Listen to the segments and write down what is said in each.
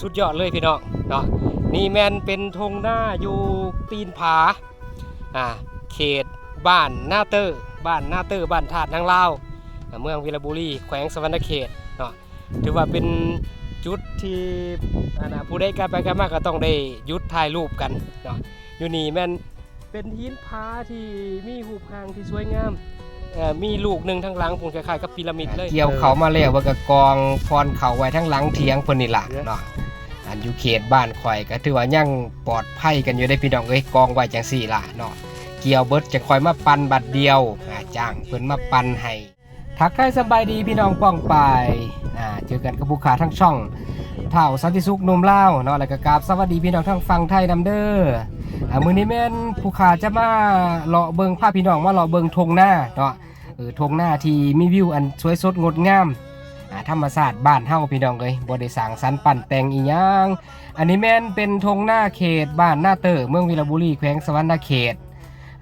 สุดยอดเลยพี่น้องเนาะนี่แมนเป็นธงหน้าอยู่ตีนผาอ่าเขตบ้านหน้าเตอร์บ้านหน้าเตอร์บ้านธาตุนางลาวอ่าเมืองวีรบุรี แขวงสวรรณเขตเนาะถือว่าเป็นจุดที่นะผู้ใดกลันไปกันมากก็ต้องได้ยุดถ่ายรูปกันเนาะอยู่นี่แมนเป็นหินผาที่มีหูปหางที่สวยงามมีลูกหนึ่งทั้งหลังผมคล้ายๆกับพีระมิดเลย เกี่ยวเขามาแล้วว่าก็กองพรเขาไว้ทั้งหลังเถียงพนนี่ล่ะเนาะ นอยู่เขตบ้านข่อยก็ถือว่ายังปลอดภัยกันอยู่ได้พี่น้องเอ้ยกองไว้จังซี่ล่ะเนาะเกี่ยวเบิร์ดจะคอยมาปันบัดเดียวอาจ้างเพิ่นมาปันให้ทักทายสบายดีพี่น้องป้องไปอ่าเจอกันกับผู้ขาทั้งช่องเท่าสันติสุขนุ่มเล่าเนาะแล้วก็กราบสวัสดีพี่น้องทั้งฟังไทยนํเด้อ่ามื้อนี้แม่นผู้ขาจะมาเลาะเบิงพาพี่น้องมาเลาะเบิงทงหน้าเนาะเออทงหน้าที่มีวิวอันสวยสดงดงาม อ่าธรรมศาสตร์บ้านเฮาพี่น้องเลยบ่ได้สร้างสรรค์ปั่นแต่งอีหยังอันนี้แม่นเป็นทงหน้าเขตบ้านหน้าเตอร์เมืองวิรบุรีแขวงสวรรณเขต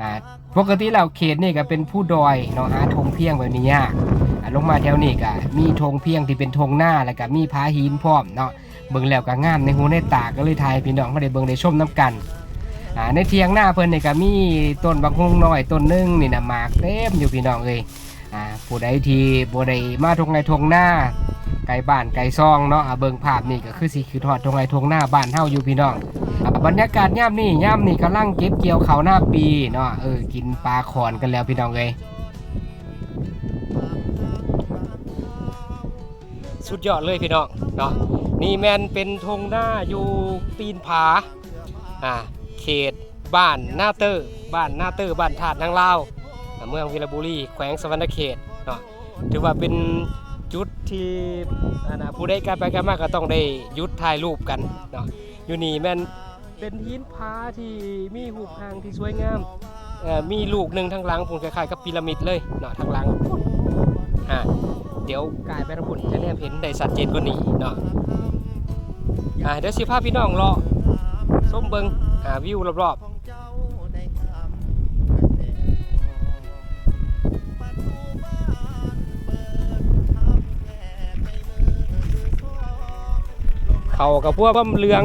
อ่าปกติแล้วเขตนี่ก็เป็นผู้ดอยเนาะหาธงเพียงแบบนี้ยากอ่าลงมาแถวนี้ก็มีธงเพียงที่เป็นธงหน้าแล้วก็มีผาหินพร้อมเนาะเบิ่งแล้วก็งามในหูในตาก็เลยทายพี่น้องมาได้เบิ่งได้ชมน้กันอ่าในเทียงหน้าเพิ่นนี่ก็มีต้นบักฮุงน้อยต้นหนึงนี่นะหมากเต็มอยู่พี่น้องเอ้ย อ่าผู้ใดที่บ่ได้มาทงไงทงหน้าไก่บ้านไก่ซองเนาะอ่าเบิ่งภาพนี่ก็คือสิคือทอดทงไงทงหน้าบ้านเฮาอยู่พี่น้องอ่าบรรยากาศย่ามนี่ย่ามนี่กำลังเก็บเกี่ยวข้าวหน้าปีเนาะเออกินปลาขอนกันแล้วพี่น้องเอ้ยสุดยอดเลยพี่น้องเนาะนี่แมนเป็นธงหน้าอยู่ตีนผาอ่าเขตบ้านหน้าเตอร์บ้านหน้าเตอร์บ้านธาตุนางลาวอ่า เมืองวีรบุรี แขวงสวรรณเขตเนาะถือว่าเป็นจุดที่อ่านะผู้ใดกลันไปกันมากก็ต้องได้ยุดถ่ายรูปกันเนาะอยู่นี่แมนเป็นหินผาที่มีหูปหางที่สวยงามเอ่อมีลูกหนึ่งทั้งหลังผมคล้ายๆกับพีระมิดเลยเนาะทั้งหลังอ่าเดี๋ยวกายไปทั้งหมดจะแนมเห็นได้ชัดเจนกว่านี้เนาะอ่าเดี๋ยวสิพาพี่น้องรอส้มเบิงอ่าวิวรอบๆ เขากับพวกบ้มเหลือง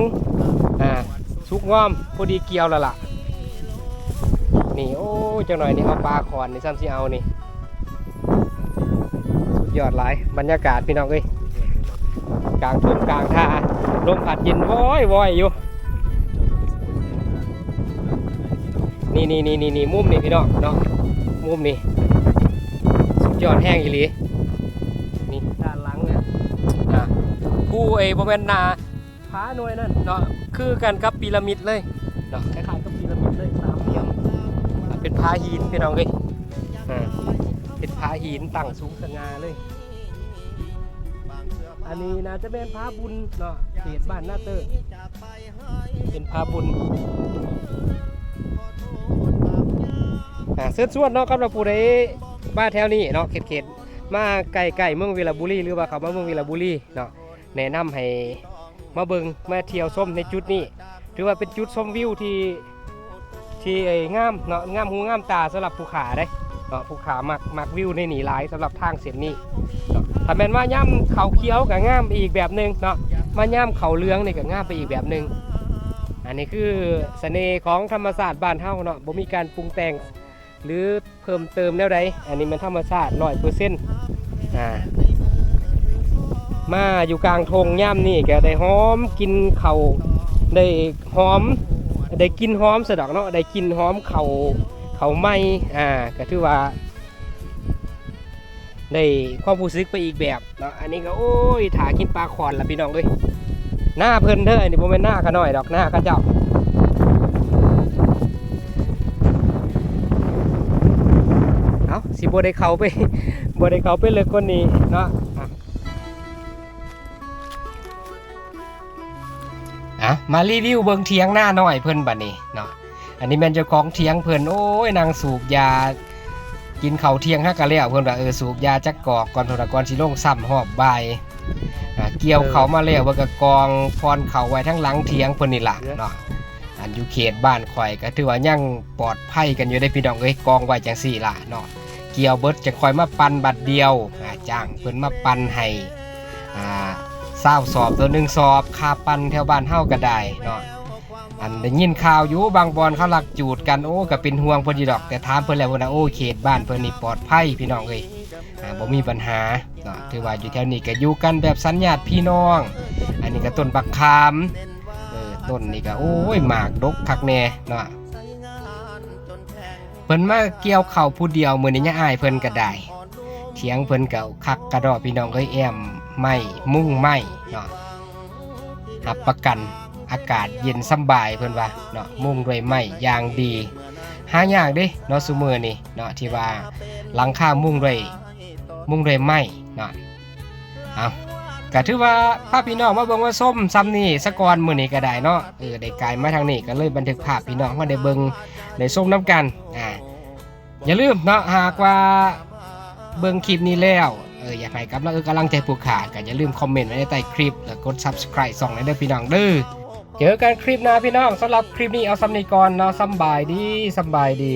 อ่าสุกงอมพอดีเกี่ยวแล้วล่ะนี่โอ้จังหน่อยนี่เอาปลาขอนนี่ซ้ำสิเอานี่สุดยอดหลายบรรยากาศพี่น้องเอ้ยกลางทุ่งกลางท่าลมพัดเย็นว้อยว้อยอยู่นี่นี่นี่นี่นี่มุมนี่พี่น้องเนาะมุมนี่สุดยอดแห้งอีหลีนี่ด้านหลังเนี่ยอะผู้เอยบแมนนา ผาหน่วยนั่นเนาะคือกันกับพีระมิดเลยเนาะคล้ายๆกับพีระมิดเลยสามเหลี่ยมอะเป็นผาหินพี่น้องเอ้ยอ่าเป็นผาหินตั้งสูงสง่าเลย อันนี้น่าจะเป็นผาบุญเนาะเขตบ้านหน้าเตอร์เป็นผาบุญอ่าเสื้อส่วนเนาะครับเราผู้ใดบ้านแถวนี้เนาะเขตเขตๆมาไกลๆเมืองวีรบุรีหรือว่าเขามาเมืองวีรบุรีเนาะแนะนำให้ มาเบิงมาเที่ยวชมในจุดนี้ ถือว่าเป็นจุดชมวิวที่ที่ไอ้งามเนาะงามหูงามตาสำหรับผู้ขาได้เนาะผู้ขามักมักวิวในหนีหลายสำหรับทางเส้นนี้ถ้าแม่นว่าย่ำเขาเขียวกับง่ามอีกแบบหนึ่งเนาะมาย่ำเขาเลืองนี่ก็ง่ามไปอีกแบบหนึ่งอันนี้คือเสน่ห์ของธรรมศาสตร์บ้านเฮาเนาะบ่มีการปรุงแต่งหรือเพิ่มเติมแนวใดอันนี้มันธรรมชาติร้อยเปอร์เซ็นต์ มาอยู่กลางทงย่ำนี่ก็ได้หอมกินเขาวได้หอม ได้กินหอมสะดอกเนาะได้กินหอมเขาวเข่าไม่อ่าก็ถือว่าได้ความรู้สึกไปอีกแบบเนาะอันนี้ก็โอ้ยถากินปลาขอนละพี่น้องเลยหน้าเพิ่นเด้ออันนี้บ่แม่นหน้าขาน้อยดอกหน้าขาเจ้าเอาสิบ่ได้เขาไปบ่ได้เขาไปเลยคนนี้เนาะ อะมารีวิวเบิงเถียงหน้าหน่อยเพิ่อนบัดนี้เนาะอันนี้แม่นเจ้าของเถียงเพิ่อนโอ้ยนางสูบยา กินเข้าเทียงฮักกะแล้วเพิ่อนว่าเออสูบยาจักกอกก่อนโทรกรสิลงซ้ำหอบใบอะเกี่ยวเขามาแล้วว่ากกองพรเขาไว้ทั้งหลังเถียงเพิ่อนนี่ละเนาะอันอยู่เขตบ้านข่อยก็ถือว่ายังปลอดภัยกันอยู่ได้พี่น้องเอ้ยกองไว้จังซี่ละเนาะเกี่ยวเบิร์ดจะคอยมาปันบัดเดียวจ้างเพิ่อนมาปันให้อ่า เศร้าสอบตัวหนึ่งสอบคาปันแถวบ้านเฮาก็ได้เนาะอันได้ยินข่าวอยู่บางบอนเขาหลักจูดกันโอ้ก็เป็นห่วงพอยู่ดอก แต่ถามเพิ่นแล้วว่านโอ้เขตบ้านเพิ่นนี่ปลอดภัยพี่น้องเอ้ยอ่าบ่มีปัญหาเนาะถือว่าอยู่แถวนี้ก็อยู่กันแบบสัญญาติพี่น้อง อันนี้ก็ต้นบักขามเออต้นนี่ก็โอ้ยหมากดกคักแน่เนาะเพิ่นมาเกี่ยวเข้าผู้เดียวมือนี้ยังอายเพิ่นก็ได้เถียงเพิ่นเก่าคักกระดอพี่น้องเอ้ยแอม ไม่มุ่งไม่เนาะหับประกันอากาศเย็นสบายเพิ่อนว่าเนาะมุ่งด้วยไม้อย่างดีหายากด้เนาะซุมื้อนี่เนาะที่ว่าหลังคามุ่งด้วยมุ่งด้วยไม้เนาะเอาก็ถือว่าพาพี่น้องมาเบิ่งว่าส้มซ้ำนี่สะกอนมือนี้ก็ได้เนาะเออได้กายมาทางนี้ก็เลยบันทึกภาพพี่น้องมาได้เบิ่งได้ส้มน้ำกันอ่าอย่าลืมเนาะหากว่าเบิ่งคลิปนี้แล้ว อออยากให้กำลังเออกำลังใจผู้ขาดก็อย่าลืมคอมเมนต์ไว้ในใต้คลิป แล้วกด subscribe ส่องในเด้อพี่น้องเด้อเจอกันคลิปหน้าพี่น้องสำหรับคลิปนี้เอาซ้ำนี้ก่อนเนาะสบายดีสบายดี